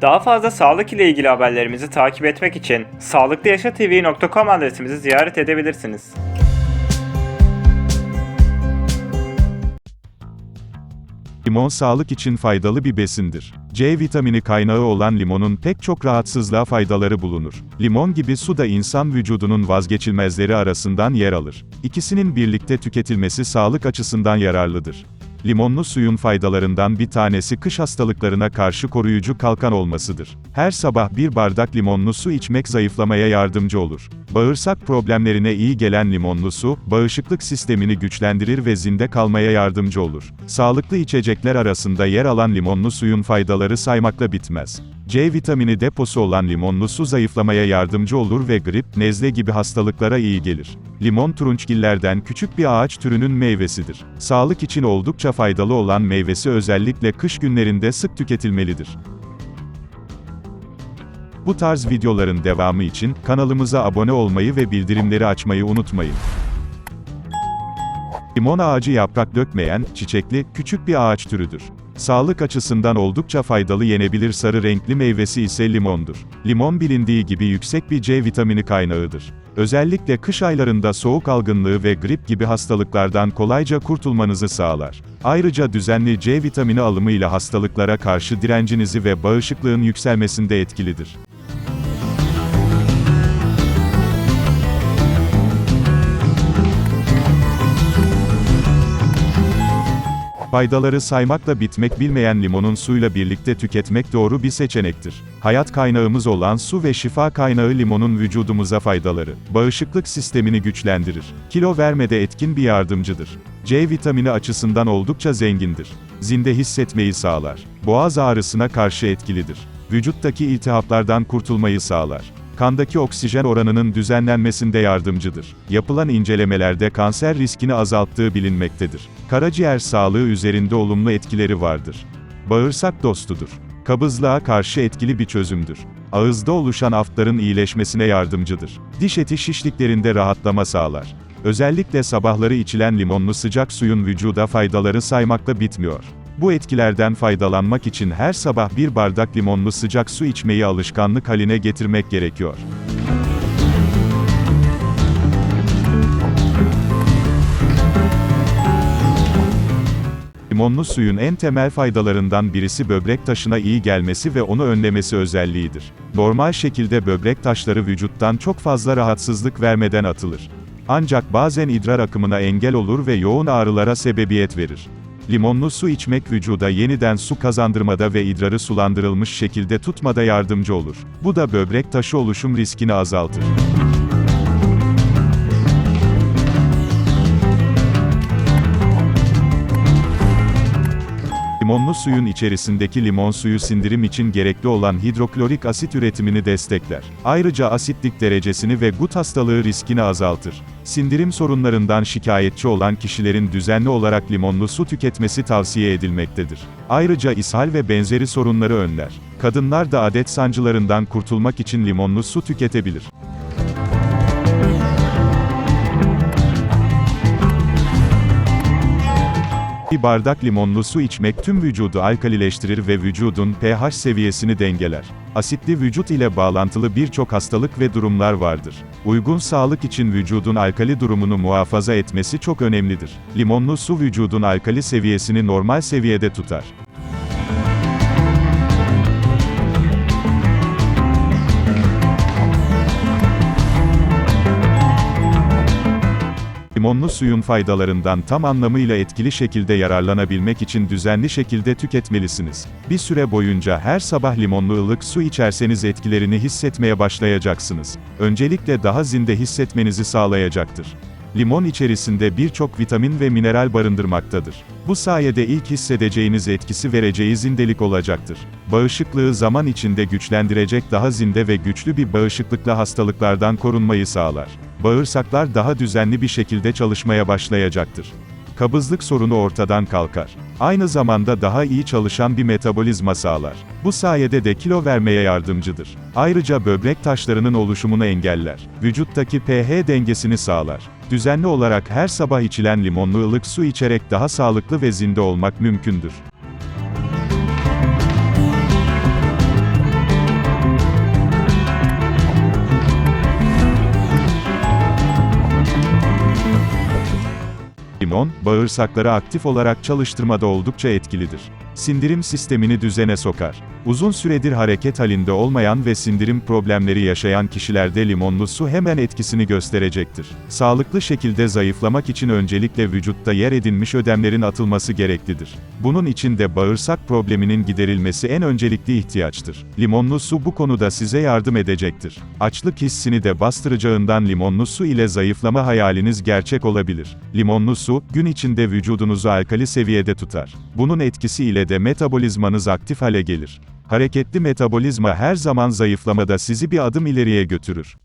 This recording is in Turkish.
Daha fazla sağlık ile ilgili haberlerimizi takip etmek için sağlıklıyaşatv.com adresimizi ziyaret edebilirsiniz. Limon sağlık için faydalı bir besindir. C vitamini kaynağı olan limonun pek çok rahatsızlığa faydaları bulunur. Limon gibi su da insan vücudunun vazgeçilmezleri arasından yer alır. İkisinin birlikte tüketilmesi sağlık açısından yararlıdır. Limonlu suyun faydalarından bir tanesi kış hastalıklarına karşı koruyucu kalkan olmasıdır. Her sabah bir bardak limonlu su içmek zayıflamaya yardımcı olur. Bağırsak problemlerine iyi gelen limonlu su, bağışıklık sistemini güçlendirir ve zinde kalmaya yardımcı olur. Sağlıklı içecekler arasında yer alan limonlu suyun faydaları saymakla bitmez. C vitamini deposu olan limonlu su zayıflamaya yardımcı olur ve grip, nezle gibi hastalıklara iyi gelir. Limon turunçgillerden küçük bir ağaç türünün meyvesidir. Sağlık için oldukça faydalı olan meyvesi özellikle kış günlerinde sık tüketilmelidir. Bu tarz videoların devamı için kanalımıza abone olmayı ve bildirimleri açmayı unutmayın. Limon ağacı yaprak dökmeyen, çiçekli, küçük bir ağaç türüdür. Sağlık açısından oldukça faydalı yenebilir sarı renkli meyvesi ise limondur. Limon bilindiği gibi yüksek bir C vitamini kaynağıdır. Özellikle kış aylarında soğuk algınlığı ve grip gibi hastalıklardan kolayca kurtulmanızı sağlar. Ayrıca düzenli C vitamini alımıyla hastalıklara karşı direncinizi ve bağışıklığın yükselmesinde etkilidir. Faydaları saymakla bitmek bilmeyen limonun suyla birlikte tüketmek doğru bir seçenektir. Hayat kaynağımız olan su ve şifa kaynağı limonun vücudumuza faydaları. Bağışıklık sistemini güçlendirir. Kilo vermede etkin bir yardımcıdır. C vitamini açısından oldukça zengindir. Zinde hissetmeyi sağlar. Boğaz ağrısına karşı etkilidir. Vücuttaki iltihaplardan kurtulmayı sağlar kandaki oksijen oranının düzenlenmesinde yardımcıdır. Yapılan incelemelerde kanser riskini azalttığı bilinmektedir. Karaciğer sağlığı üzerinde olumlu etkileri vardır. Bağırsak dostudur. Kabızlığa karşı etkili bir çözümdür. Ağızda oluşan aftların iyileşmesine yardımcıdır. Diş eti şişliklerinde rahatlama sağlar. Özellikle sabahları içilen limonlu sıcak suyun vücuda faydaları saymakla bitmiyor. Bu etkilerden faydalanmak için her sabah bir bardak limonlu sıcak su içmeyi alışkanlık haline getirmek gerekiyor. Limonlu suyun en temel faydalarından birisi böbrek taşına iyi gelmesi ve onu önlemesi özelliğidir. Normal şekilde böbrek taşları vücuttan çok fazla rahatsızlık vermeden atılır. Ancak bazen idrar akımına engel olur ve yoğun ağrılara sebebiyet verir. Limonlu su içmek vücuda yeniden su kazandırmada ve idrarı sulandırılmış şekilde tutmada yardımcı olur. Bu da böbrek taşı oluşum riskini azaltır. Limonlu suyun içerisindeki limon suyu sindirim için gerekli olan hidroklorik asit üretimini destekler. Ayrıca asitlik derecesini ve gut hastalığı riskini azaltır. Sindirim sorunlarından şikayetçi olan kişilerin düzenli olarak limonlu su tüketmesi tavsiye edilmektedir. Ayrıca ishal ve benzeri sorunları önler. Kadınlar da adet sancılarından kurtulmak için limonlu su tüketebilir. Bir bardak limonlu su içmek tüm vücudu alkalileştirir ve vücudun pH seviyesini dengeler. Asitli vücut ile bağlantılı birçok hastalık ve durumlar vardır. Uygun sağlık için vücudun alkali durumunu muhafaza etmesi çok önemlidir. Limonlu su vücudun alkali seviyesini normal seviyede tutar. Limonlu suyun faydalarından tam anlamıyla etkili şekilde yararlanabilmek için düzenli şekilde tüketmelisiniz. Bir süre boyunca her sabah limonlu ılık su içerseniz etkilerini hissetmeye başlayacaksınız. Öncelikle daha zinde hissetmenizi sağlayacaktır. Limon içerisinde birçok vitamin ve mineral barındırmaktadır. Bu sayede ilk hissedeceğiniz etkisi vereceği zindelik olacaktır. Bağışıklığı zaman içinde güçlendirecek daha zinde ve güçlü bir bağışıklıkla hastalıklardan korunmayı sağlar. Bağırsaklar daha düzenli bir şekilde çalışmaya başlayacaktır. Kabızlık sorunu ortadan kalkar. Aynı zamanda daha iyi çalışan bir metabolizma sağlar. Bu sayede de kilo vermeye yardımcıdır. Ayrıca böbrek taşlarının oluşumunu engeller. Vücuttaki pH dengesini sağlar. Düzenli olarak her sabah içilen limonlu ılık su içerek daha sağlıklı ve zinde olmak mümkündür. Bağırsakları aktif olarak çalıştırmada oldukça etkilidir. Sindirim sistemini düzene sokar. Uzun süredir hareket halinde olmayan ve sindirim problemleri yaşayan kişilerde limonlu su hemen etkisini gösterecektir. Sağlıklı şekilde zayıflamak için öncelikle vücutta yer edinmiş ödemlerin atılması gereklidir. Bunun için de bağırsak probleminin giderilmesi en öncelikli ihtiyaçtır. Limonlu su bu konuda size yardım edecektir. Açlık hissini de bastıracağından limonlu su ile zayıflama hayaliniz gerçek olabilir. Limonlu su, gün içinde vücudunuzu alkali seviyede tutar. Bunun etkisi ile de metabolizmanız aktif hale gelir. Hareketli metabolizma her zaman zayıflamada sizi bir adım ileriye götürür.